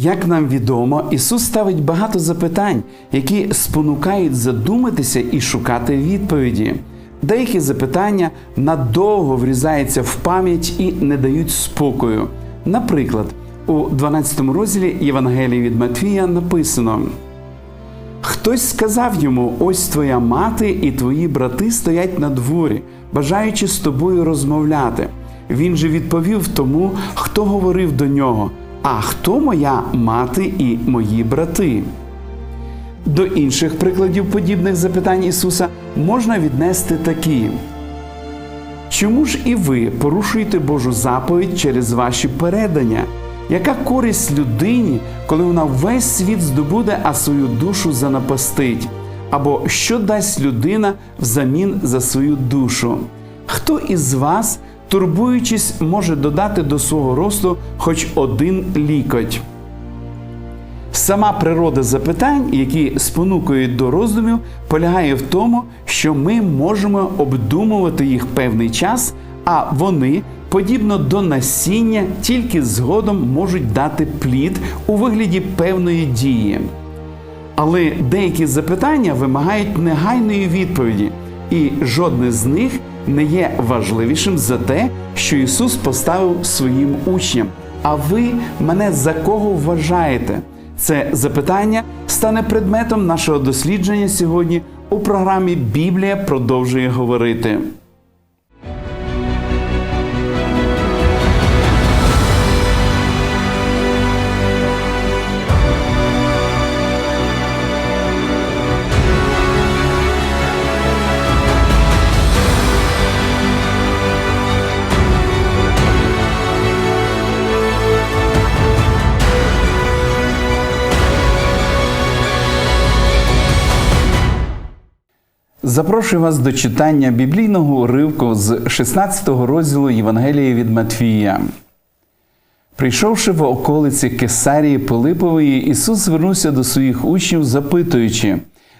Як нам відомо, Ісус ставить багато запитань, які спонукають задуматися і шукати відповіді. Деякі запитання надовго врізаються в пам'ять і не дають спокою. Наприклад, у 12 розділі Євангелії від Матвія написано: Хтось сказав йому: ось твоя мати і твої брати стоять на дворі, бажаючи з тобою розмовляти. Він же відповів тому, хто говорив до нього: А хто моя мати і мої брати? До інших прикладів подібних запитань Ісуса можна віднести такі. Чому ж і ви порушуєте Божу заповідь через ваші передання? Яка користь людині, коли вона весь світ здобуде, а свою душу занапастить? Або що дасть людина взамін за свою душу? Хто із вас, турбуючись, може додати до свого росту хоч один лікоть? Сама природа запитань, які спонукують до роздумів, полягає в тому, що ми можемо обдумувати їх певний час, а вони, подібно до насіння, тільки згодом можуть дати плід у вигляді певної дії. Але деякі запитання вимагають негайної відповіді, і жодне з них не є важливішим за те, що Ісус поставив своїм учням. А ви мене за кого вважаєте? Це запитання стане предметом нашого дослідження сьогодні у програмі Біблія продовжує говорити. Запрошую вас до читання біблійного уривку з 16 розділу Євангелії від Матвія. Прийшовши в околиці Кесарії Пилипової, Ісус звернувся до своїх учнів, запитуючи,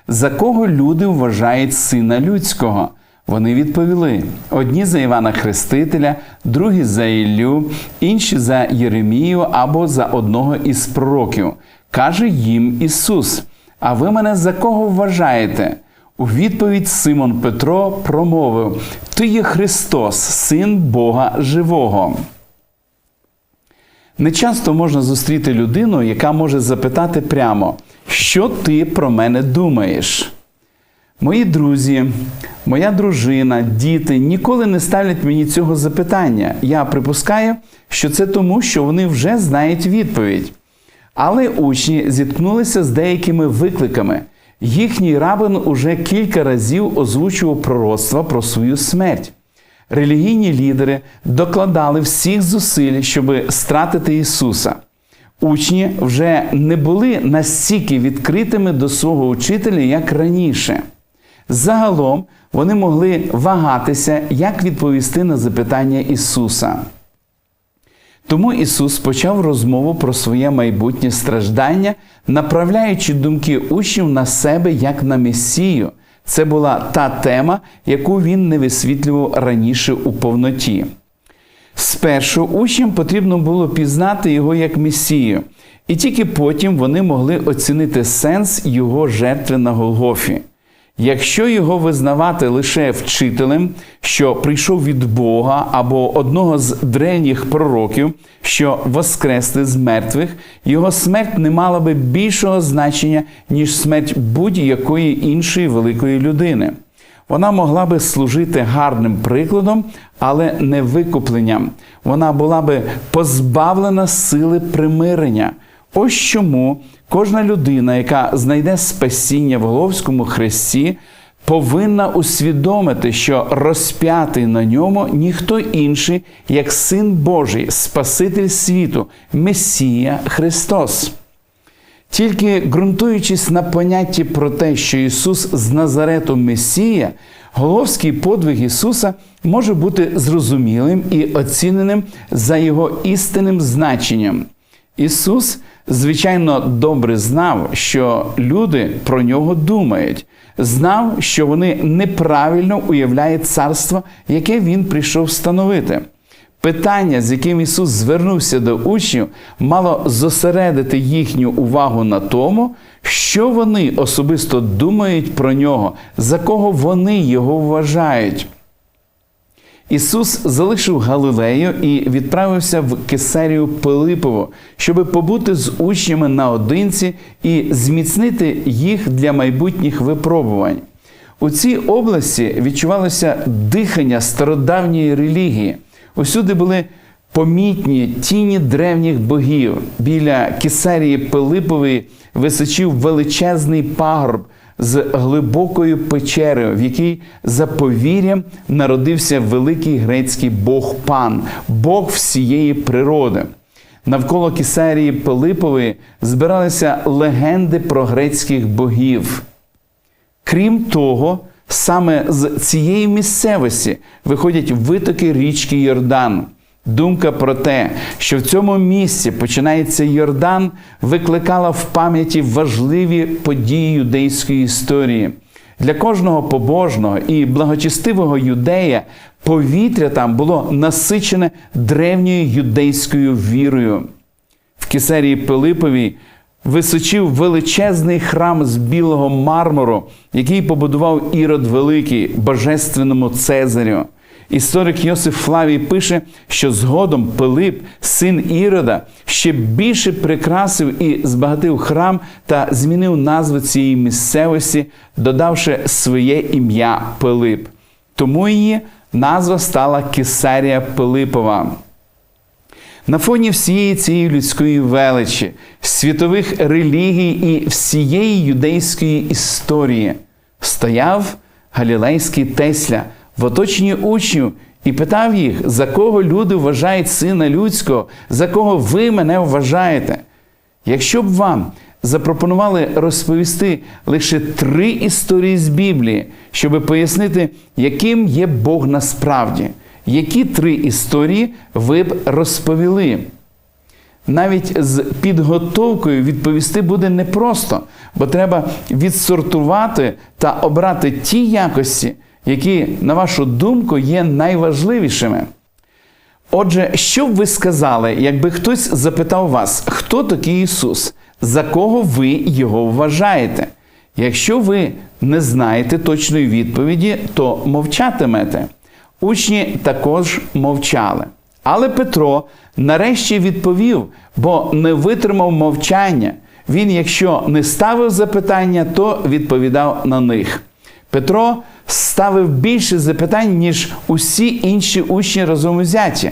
за кого люди вважають сина людського. Вони відповіли: одні за Івана Хрестителя, другі за Іллю, інші за Єремію або за одного із пророків. Каже їм Ісус: А ви мене за кого вважаєте? У відповідь Симон Петро промовив: Ти є Христос, Син Бога Живого. Нечасто можна зустріти людину, яка може запитати прямо, що ти про мене думаєш? Мої друзі, моя дружина, діти ніколи не ставлять мені цього запитання. Я припускаю, що це тому, що вони вже знають відповідь. Але учні зіткнулися з деякими викликами. Їхній рабин уже кілька разів озвучував пророцтва про свою смерть. Релігійні лідери докладали всіх зусиль, щоб стратити Ісуса. Учні вже не були настільки відкритими до свого учителя, як раніше. Загалом вони могли вагатися, як відповісти на запитання Ісуса. Тому Ісус почав розмову про своє майбутнє страждання, направляючи думки учнів на себе як на Месію. Це була та тема, яку він не висвітлював раніше у повноті. Спершу учням потрібно було пізнати його як Месію, і тільки потім вони могли оцінити сенс його жертви на Голгофі. Якщо його визнавати лише вчителем, що прийшов від Бога, або одного з древніх пророків, що воскресли з мертвих, його смерть не мала би більшого значення, ніж смерть будь-якої іншої великої людини. Вона могла би служити гарним прикладом, але не викупленням. Вона була би позбавлена сили примирення. Ось чому кожна людина, яка знайде спасіння в Головському хресті, повинна усвідомити, що розп'ятий на ньому ніхто інший, як Син Божий, Спаситель світу, Месія Христос. Тільки ґрунтуючись на понятті про те, що Ісус з Назарету Месія, головський подвиг Ісуса може бути зрозумілим і оціненим за його істинним значенням. Ісус, звичайно, добре знав, що люди про нього думають, знав, що вони неправильно уявляють царство, яке він прийшов встановити. Питання, з яким Ісус звернувся до учнів, мало зосередити їхню увагу на тому, що вони особисто думають про нього, за кого вони його вважають. Ісус залишив Галилею і відправився в Кесарію Пилипову, щоб побути з учнями наодинці і зміцнити їх для майбутніх випробувань. У цій області відчувалося дихання стародавньої релігії. Усюди були помітні тіні древніх богів. Біля Кесарії Пилипової височив величезний пагорб з глибокою печерою, в якій за повір'ям народився великий грецький Бог Пан, Бог всієї природи. Навколо Кесарії Пилипової збиралися легенди про грецьких богів. Крім того, саме з цієї місцевості виходять витоки річки Йордан. Думка про те, що в цьому місці починається Йордан, викликала в пам'яті важливі події юдейської історії. Для кожного побожного і благочестивого юдея повітря там було насичене древньою юдейською вірою. В Кесарії Пилиповій височив величезний храм з білого мармуру, який побудував Ірод Великий, божественному Цезарю. Історик Йосиф Флавій пише, що згодом Пилип, син Ірода, ще більше прикрасив і збагатив храм та змінив назву цієї місцевості, додавши своє ім'я Пилип. Тому її назва стала Кесарія Пилипова. На фоні всієї цієї людської величі, світових релігій і всієї юдейської історії стояв галілейський Тесля в оточенні учнів і питав їх, за кого люди вважають сина людського, за кого ви мене вважаєте. Якщо б вам запропонували розповісти лише три історії з Біблії, щоб пояснити, яким є Бог насправді, які три історії ви б розповіли? Навіть з підготовкою відповісти буде непросто, бо треба відсортувати та обрати ті якості, які, на вашу думку, є найважливішими. Отже, що б ви сказали, якби хтось запитав вас, хто такий Ісус, за кого ви його вважаєте? Якщо ви не знаєте точної відповіді, то мовчатимете. Учні також мовчали. Але Петро нарешті відповів, бо не витримав мовчання. Він, якщо не ставив запитання, то відповідав на них. Петро ставив більше запитань, ніж усі інші учні разом узяті.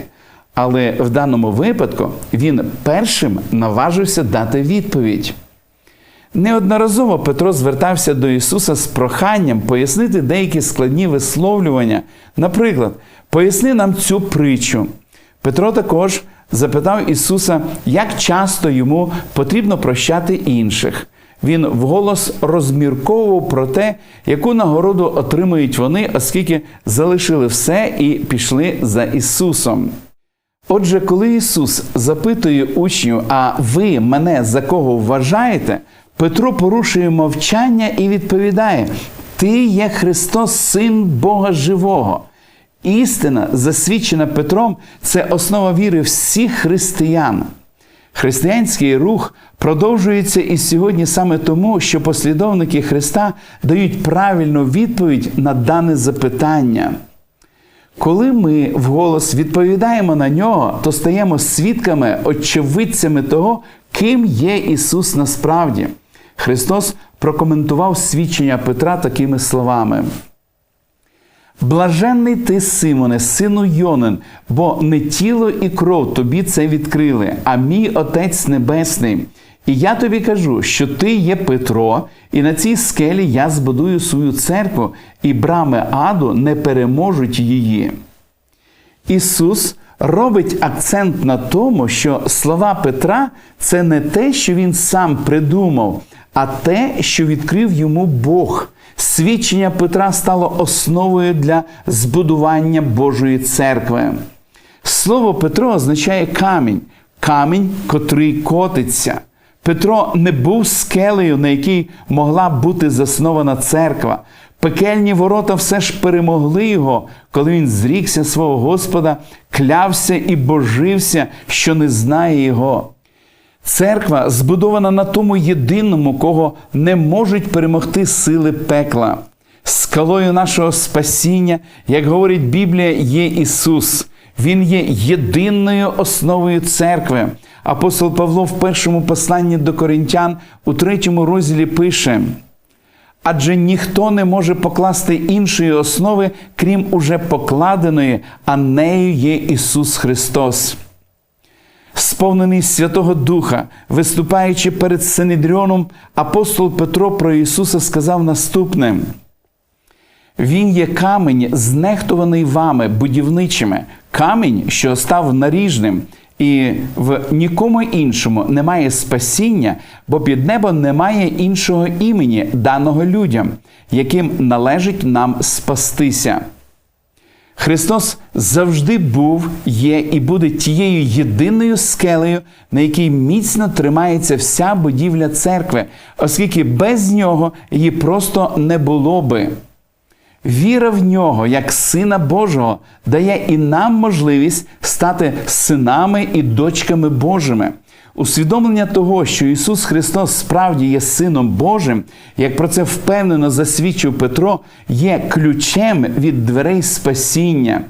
Але в даному випадку він першим наважився дати відповідь. Неодноразово Петро звертався до Ісуса з проханням пояснити деякі складні висловлювання. Наприклад, поясни нам цю притчу. Петро також запитав Ісуса, як часто йому потрібно прощати інших. Він вголос розмірковував про те, яку нагороду отримують вони, оскільки залишили все і пішли за Ісусом. Отже, коли Ісус запитує учнів, а ви мене за кого вважаєте, Петро порушує мовчання і відповідає: Ти є Христос, Син Бога Живого. Істина, засвідчена Петром, це основа віри всіх християн. Християнський рух продовжується і сьогодні саме тому, що послідовники Христа дають правильну відповідь на дане запитання. Коли ми вголос відповідаємо на нього, то стаємо свідками, очевидцями того, ким є Ісус насправді. Христос прокоментував свідчення Петра такими словами. Блаженний ти, Симоне, сину Йонин, бо не тіло і кров тобі це відкрили, а мій Отець Небесний. І я тобі кажу, що ти є Петро, і на цій скелі я збудую свою церкву, і брами аду не переможуть її. Ісус робить акцент на тому, що слова Петра це не те, що він сам придумав, а те, що відкрив йому Бог. Свідчення Петра стало основою для збудування Божої церкви. Слово Петро означає камінь, камінь, котрий котиться. Петро не був скелею, на якій могла бути заснована церква. Пекельні ворота все ж перемогли його, коли він зрікся свого Господа, клявся і божився, що не знає його. Церква збудована на тому єдиному, кого не можуть перемогти сили пекла. Скалою нашого спасіння, як говорить Біблія, є Ісус. Він є єдиною основою церкви. Апостол Павло в першому посланні до коринтян у третьому розділі пише. Адже ніхто не може покласти іншої основи, крім уже покладеної, а нею є Ісус Христос. Сповнений Святого Духа, виступаючи перед Синедріоном, апостол Петро про Ісуса сказав наступне: Він є камінь, знехтуваний вами, будівничими, камінь, що став наріжним, і в нікому іншому немає спасіння, бо під небо немає іншого імені, даного людям, яким належить нам спастися. Христос завжди був, є і буде тією єдиною скелею, на якій міцно тримається вся будівля церкви, оскільки без нього її просто не було би. Віра в нього, як Сина Божого, дає і нам можливість стати синами і дочками Божими. Усвідомлення того, що Ісус Христос справді є Сином Божим, як про це впевнено засвідчив Петро, є ключем від дверей спасіння.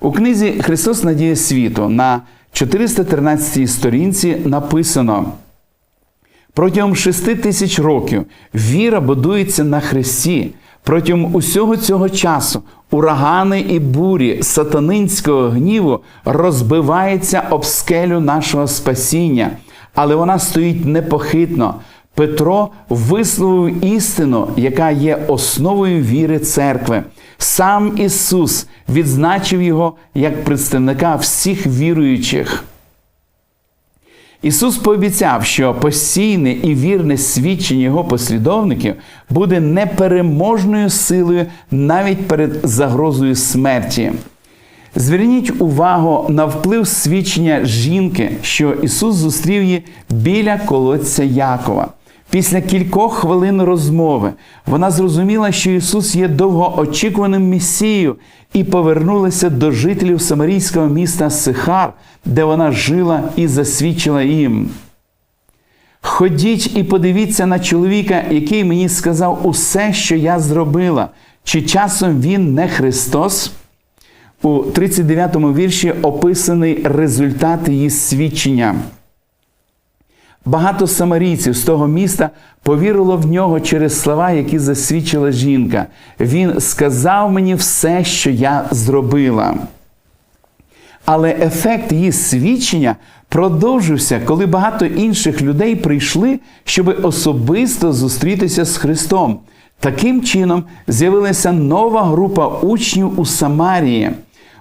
У книзі Христос Надія світу на 413 сторінці написано. Протягом шести тисяч років віра будується на Христі. Протягом усього цього часу урагани і бурі сатанинського гніву розбиваються об скелю нашого спасіння, але вона стоїть непохитно. Петро висловив істину, яка є основою віри церкви. Сам Ісус відзначив його як представника всіх віруючих. Ісус пообіцяв, що постійне і вірне свідчення Його послідовників буде непереможною силою навіть перед загрозою смерті. Зверніть увагу на вплив свідчення жінки, що Ісус зустрів її біля колодця Якова. Після кількох хвилин розмови вона зрозуміла, що Ісус є довгоочікуваним Месією, і повернулася до жителів самарійського міста Сихар, де вона жила і засвідчила їм. Ходіть і подивіться на чоловіка, який мені сказав усе, що я зробила, чи часом він не Христос? У 39 му вірші описаний результат її свідчення. Багато самарійців з того міста повірило в нього через слова, які засвідчила жінка. Він сказав мені все, що я зробила. Але ефект її свідчення продовжився, коли багато інших людей прийшли, щоб особисто зустрітися з Христом. Таким чином з'явилася нова група учнів у Самарії.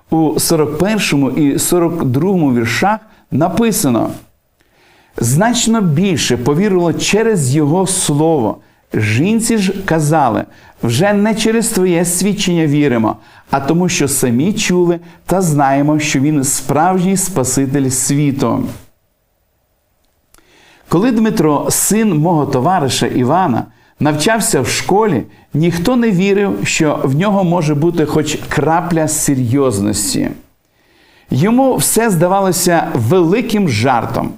У 41 і 42 віршах написано. Значно більше повірило через Його слово. Жінці ж казали, вже не через твоє свідчення віримо, а тому, що самі чули та знаємо, що Він справжній Спаситель світу. Коли Дмитро, син мого товариша Івана, навчався в школі, ніхто не вірив, що в нього може бути хоч крапля серйозності. Йому все здавалося великим жартом.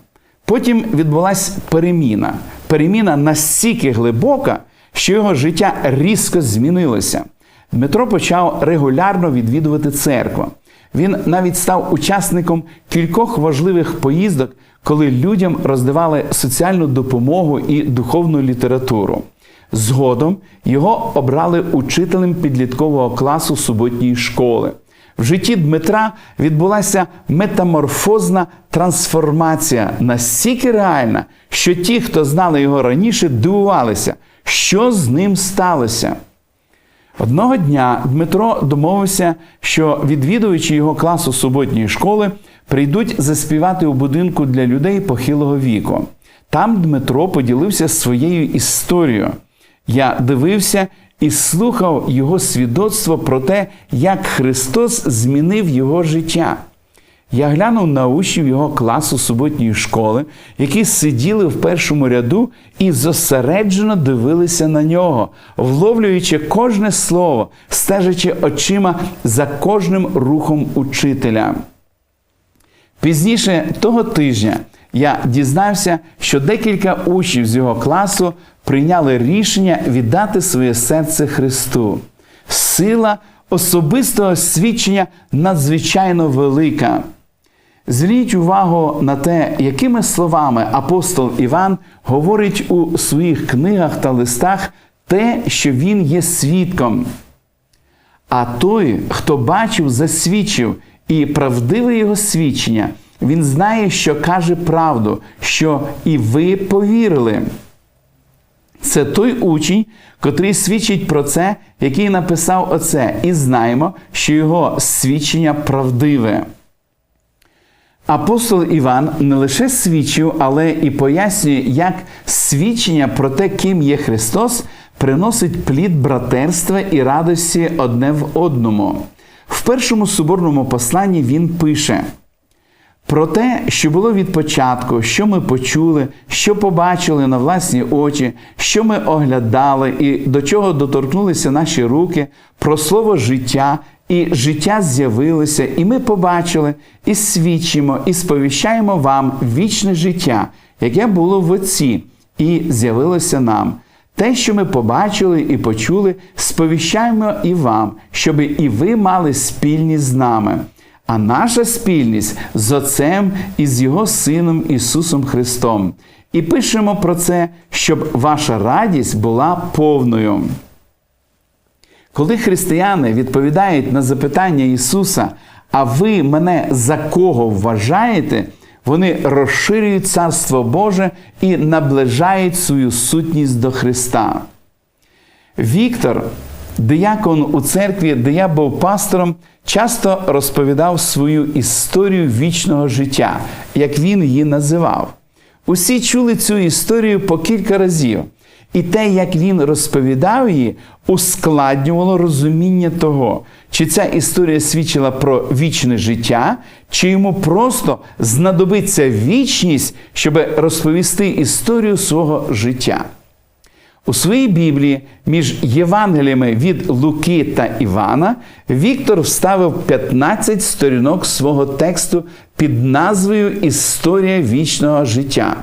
Потім відбулася переміна. Переміна настільки глибока, що його життя різко змінилося. Дмитро почав регулярно відвідувати церкву. Він навіть став учасником кількох важливих поїздок, коли людям роздавали соціальну допомогу і духовну літературу. Згодом його обрали учителем підліткового класу суботньої школи. В житті Дмитра відбулася метаморфозна трансформація настільки реальна, що ті, хто знали його раніше, дивувалися, що з ним сталося. Одного дня Дмитро домовився, що відвідувачі його класу суботньої школи прийдуть заспівати у будинку для людей похилого віку. Там Дмитро поділився своєю історією. Я дивився і слухав його свідоцтво про те, як Христос змінив його життя. Я глянув на учнів його класу суботньої школи, які сиділи в першому ряду і зосереджено дивилися на нього, вловлюючи кожне слово, стежачи очима за кожним рухом учителя. Пізніше того тижня я дізнався, що декілька учнів з його класу прийняли рішення віддати своє серце Христу. Сила особистого свідчення надзвичайно велика. Зверніть увагу на те, якими словами апостол Іван говорить у своїх книгах та листах те, що він є свідком. А той, хто бачив, засвідчив і правдиве його свідчення, він знає, що каже правду, що і ви повірили. Це той учень, котрий свідчить про це, який написав оце, і знаємо, що його свідчення правдиве. Апостол Іван не лише свідчив, але і пояснює, як свідчення про те, ким є Христос, приносить плід братерства і радості одне в одному. В першому соборному посланні він пише. Про те, що було від початку, що ми почули, що побачили на власні очі, що ми оглядали і до чого доторкнулися наші руки, про слово життя, і життя з'явилося, і ми побачили, і свідчимо, і сповіщаємо вам вічне життя, яке було в Отці, і з'явилося нам. Те, що ми побачили і почули, сповіщаємо і вам, щоби і ви мали спільність з нами. А наша спільність з Отцем і з Його Сином Ісусом Христом. І пишемо про це, щоб ваша радість була повною. Коли християни відповідають на запитання Ісуса, а ви мене за кого вважаєте, вони розширюють Царство Боже і наближають свою сутність до Христа. Віктор, диякон у церкві, де я був пастором, часто розповідав свою історію вічного життя, як він її називав. Усі чули цю історію по кілька разів. І те, як він розповідав її, ускладнювало розуміння того, чи ця історія свідчила про вічне життя, чи йому просто знадобиться вічність, щоб розповісти історію свого життя. У своїй Біблії між Євангеліями від Луки та Івана Віктор вставив 15 сторінок свого тексту під назвою Історія вічного життя.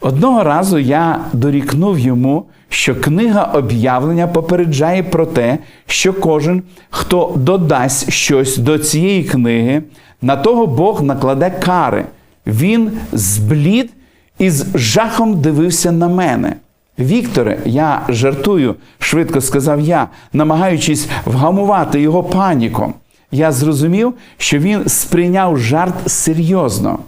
Одного разу я дорікнув йому, що книга об'явлення попереджає про те, що кожен, хто додасть щось до цієї книги, на того Бог накладе кари. Він зблід і з жахом дивився на мене. Вікторе, я жартую, швидко сказав я, намагаючись вгамувати його паніку. Я зрозумів, що він сприйняв жарт серйозно.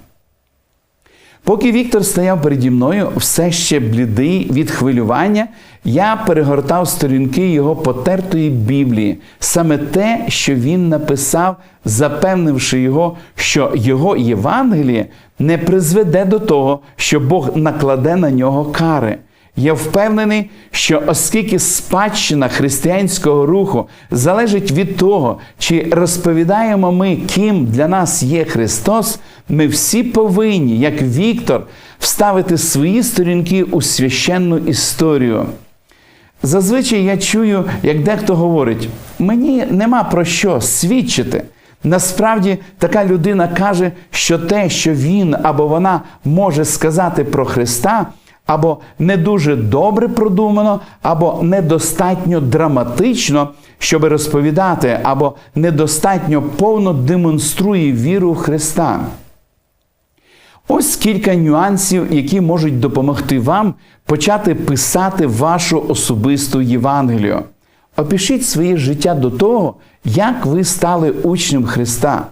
Поки Віктор стояв переді мною, все ще блідий від хвилювання, я перегортав сторінки його потертої Біблії, саме те, що він написав, запевнивши його, що його Євангеліє не призведе до того, що Бог накладе на нього кари. Я впевнений, що оскільки спадщина християнського руху залежить від того, чи розповідаємо ми, ким для нас є Христос, ми всі повинні, як Віктор, вставити свої сторінки у священну історію. Зазвичай я чую, як дехто говорить: мені нема про що свідчити. Насправді така людина каже, що те, що він або вона може сказати про Христа, або не дуже добре продумано, або недостатньо драматично, щоб розповідати, або недостатньо повно демонструє віру в Христа. Ось кілька нюансів, які можуть допомогти вам почати писати вашу особисту Євангелію. Опишіть своє життя до того, як ви стали учнем Христа.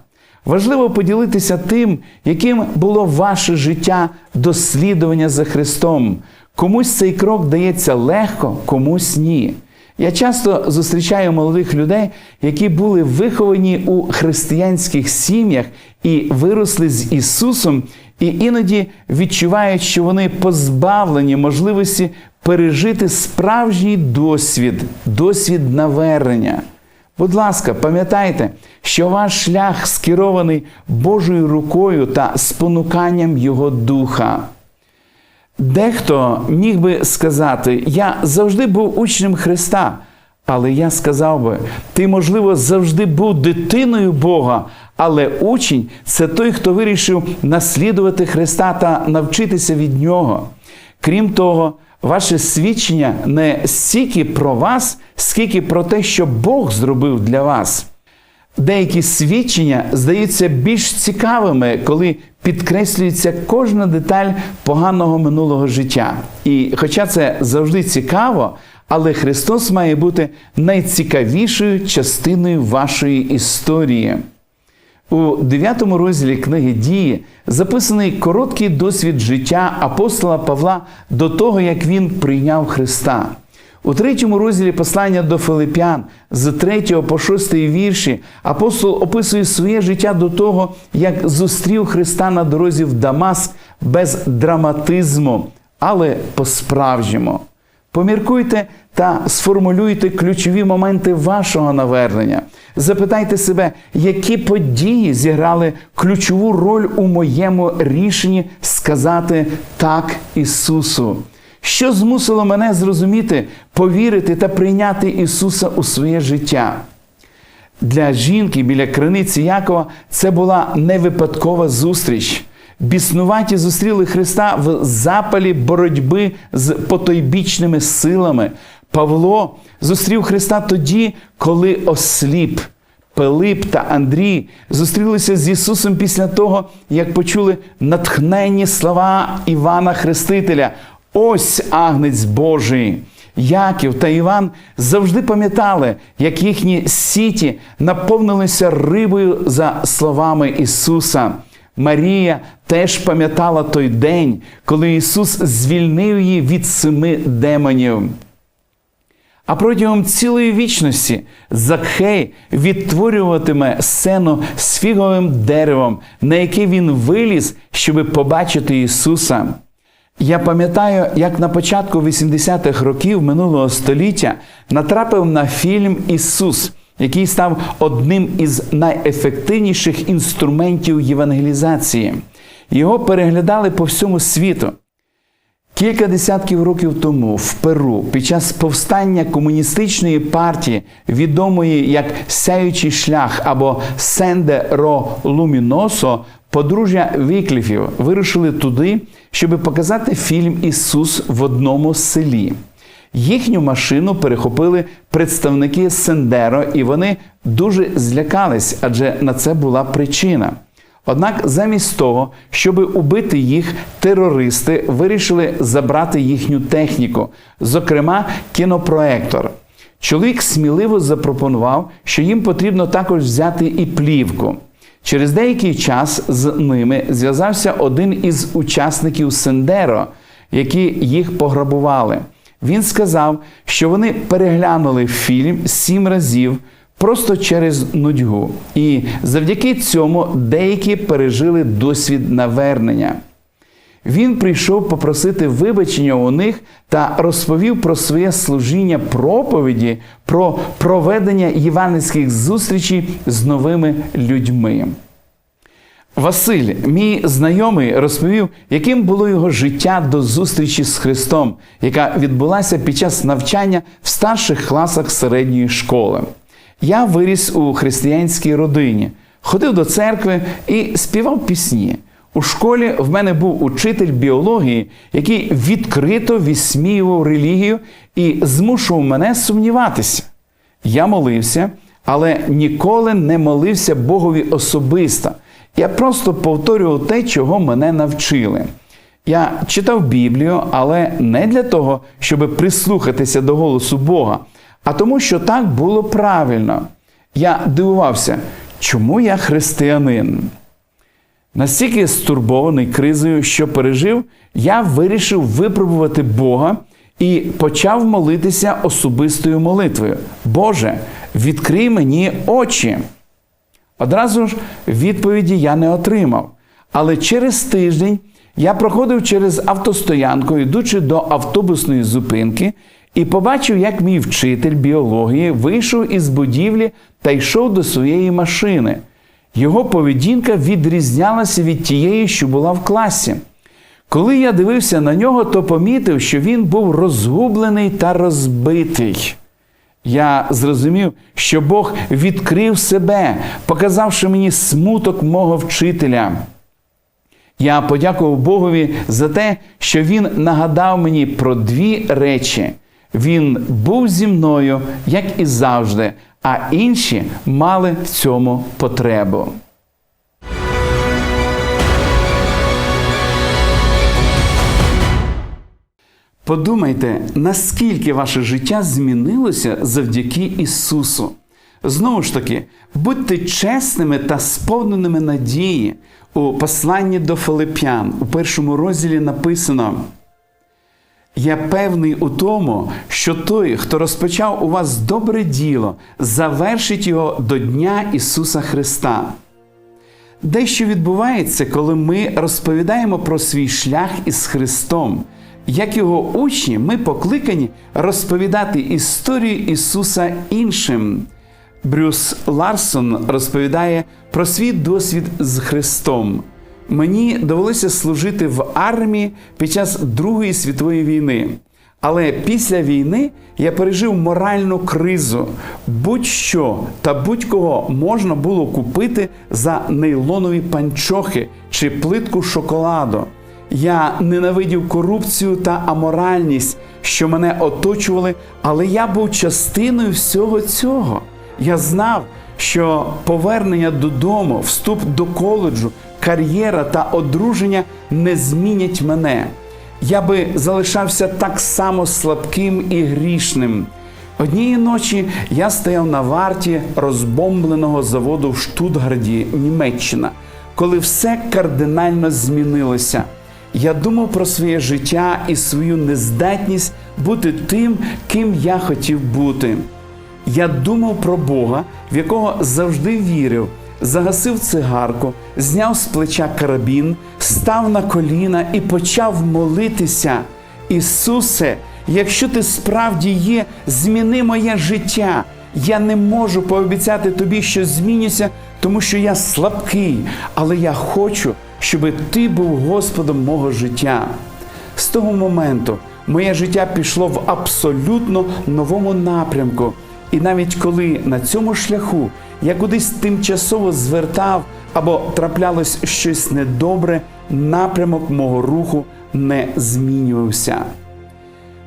Важливо поділитися тим, яким було ваше життя дослідування за Христом. Комусь цей крок дається легко, комусь ні. Я часто зустрічаю молодих людей, які були виховані у християнських сім'ях і виросли з Ісусом, і іноді відчувають, що вони позбавлені можливості пережити справжній досвід, досвід навернення. Будь ласка, пам'ятайте, що ваш шлях скерований Божою рукою та спонуканням Його Духа. Дехто міг би сказати, я завжди був учнем Христа, але я сказав би, ти, можливо, завжди був дитиною Бога, але учень це той, хто вирішив наслідувати Христа та навчитися від Нього. Крім того, ваше свідчення не стільки про вас, скільки про те, що Бог зробив для вас. Деякі свідчення здаються більш цікавими, коли підкреслюється кожна деталь поганого минулого життя. І хоча це завжди цікаво, але Христос має бути найцікавішою частиною вашої історії. У 9 розділі книги дії записаний короткий досвід життя апостола Павла до того, як він прийняв Христа. У третьому розділі послання до Филип'ян з 3 по 6 вірші апостол описує своє життя до того, як зустрів Христа на дорозі в Дамаск без драматизму, але по-справжньому. Поміркуйте та сформулюйте ключові моменти вашого навернення. Запитайте себе, які події зіграли ключову роль у моєму рішенні сказати так Ісусу. Що змусило мене зрозуміти, повірити та прийняти Ісуса у своє життя? Для жінки біля криниці Якова це була не випадкова зустріч. Біснуваті зустріли Христа в запалі боротьби з потойбічними силами. Павло зустрів Христа тоді, коли осліп. Пилип та Андрій зустрілися з Ісусом після того, як почули натхненні слова Івана Хрестителя. Ось агнець Божий. Яків та Іван завжди пам'ятали, як їхні сіті наповнилися рибою за словами Ісуса. Марія теж пам'ятала той день, коли Ісус звільнив її від семи демонів. А протягом цілої вічності Закхей відтворюватиме сцену з фіговим деревом, на яке він виліз, щоби побачити Ісуса. Я пам'ятаю, як на початку 80-х років минулого століття натрапив на фільм Ісус, який став одним із найефективніших інструментів євангелізації. Його переглядали по всьому світу. Кілька десятків років тому в Перу під час повстання комуністичної партії, відомої як Сяючий шлях або Сенде Ро Луміносо, подружжя Вікліфів вирушили туди, щоб показати фільм Ісус в одному селі. Їхню машину перехопили представники Сендеро, і вони дуже злякались, адже на це була причина. Однак замість того, щоб убити їх, терористи вирішили забрати їхню техніку, зокрема кінопроектор. Чоловік сміливо запропонував, що їм потрібно також взяти і плівку. Через деякий час з ними зв'язався один із учасників Сендеро, які їх пограбували. Він сказав, що вони переглянули фільм сім разів просто через нудьгу. І завдяки цьому деякі пережили досвід навернення. Він прийшов попросити вибачення у них та розповів про своє служіння проповіді, про проведення євангельських зустрічей з новими людьми. Василь, мій знайомий, розповів, яким було його життя до зустрічі з Христом, яка відбулася під час навчання в старших класах середньої школи. Я виріс у християнській родині, ходив до церкви і співав пісні. У школі в мене був учитель біології, який відкрито висміював релігію і змушував мене сумніватися. Я молився, але ніколи не молився Богові особисто. Я просто повторював те, чого мене навчили. Я читав Біблію, але не для того, щоб прислухатися до голосу Бога, а тому, що так було правильно. Я дивувався, чому я християнин. Настільки стурбований кризою, що пережив, я вирішив випробувати Бога і почав молитися особистою молитвою. Боже, відкрий мені очі. Одразу ж відповіді я не отримав. Але через тиждень я проходив через автостоянку, йдучи до автобусної зупинки, і побачив, як мій вчитель біології вийшов із будівлі та йшов до своєї машини. Його поведінка відрізнялася від тієї, що була в класі. Коли я дивився на нього, то помітив, що він був розгублений та розбитий. Я зрозумів, що Бог відкрив себе, показавши мені смуток мого вчителя. Я подякував Богові за те, що Він нагадав мені про дві речі. Він був зі мною, як і завжди, а інші мали в цьому потребу. Подумайте, наскільки ваше життя змінилося завдяки Ісусу. Знову ж таки, будьте чесними та сповненими надії. У посланні до Филип'ян у першому розділі написано: Я певний у тому, що той, хто розпочав у вас добре діло, завершить його до Дня Ісуса Христа. Дещо відбувається, коли ми розповідаємо про свій шлях із Христом. Як його учні, ми покликані розповідати історію Ісуса іншим. Брюс Ларсон розповідає про свій досвід з Христом. Мені довелося служити в армії під час Другої світової війни. Але після війни я пережив моральну кризу. Будь-що та будь-кого можна було купити за нейлонові панчохи чи плитку шоколаду. Я ненавидів корупцію та аморальність, що мене оточували, але я був частиною всього цього. Я знав, що повернення додому, вступ до коледжу, кар'єра та одруження не змінять мене. Я би залишався так само слабким і грішним. Однієї ночі я стояв на варті розбомбленого заводу в Штутгарді, Німеччина, коли все кардинально змінилося. Я думав про своє життя і свою нездатність бути тим, ким я хотів бути. Я думав про Бога, в якого завжди вірив, загасив цигарку, зняв з плеча карабін, став на коліна і почав молитися. Ісусе, якщо ти справді є, зміни моє життя. Я не можу пообіцяти тобі, що змінюся, тому що я слабкий, але я хочу, щоб ти був Господом мого життя. З того моменту моє життя пішло в абсолютно новому напрямку. І навіть коли на цьому шляху я кудись тимчасово звертав або траплялось щось недобре, напрямок мого руху не змінювався.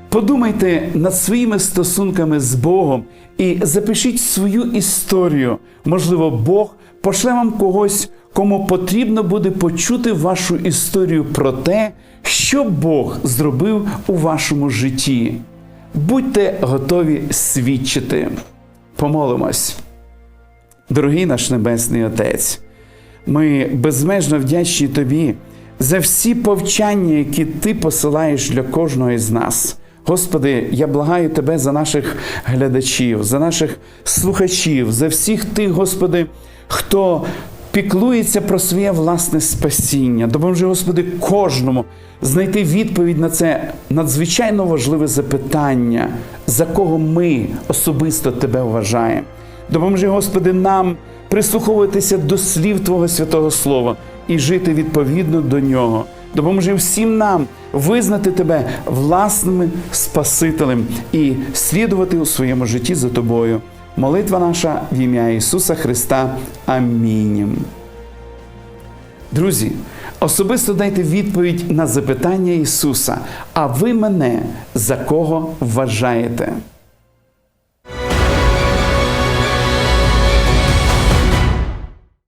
Подумайте над своїми стосунками з Богом і запишіть свою історію. Можливо, Бог пошле вам когось, кому потрібно буде почути вашу історію про те, що Бог зробив у вашому житті. Будьте готові свідчити. Помолимось. Дорогий наш Небесний Отець, ми безмежно вдячні Тобі за всі повчання, які Ти посилаєш для кожного із нас. Господи, я благаю Тебе за наших глядачів, за наших слухачів, за всіх тих, Господи, хто піклується про своє власне спасіння. Допоможи, Господи, кожному знайти відповідь на це надзвичайно важливе запитання, за кого ми особисто Тебе вважаємо. Допоможи, Господи, нам прислуховуватися до слів Твого святого Слова і жити відповідно до нього. Допоможи всім нам визнати Тебе власним Спасителем і слідувати у своєму житті за Тобою. Молитва наша в ім'я Ісуса Христа. Амінь. Друзі, особисто дайте відповідь на запитання Ісуса. А ви мене за кого вважаєте?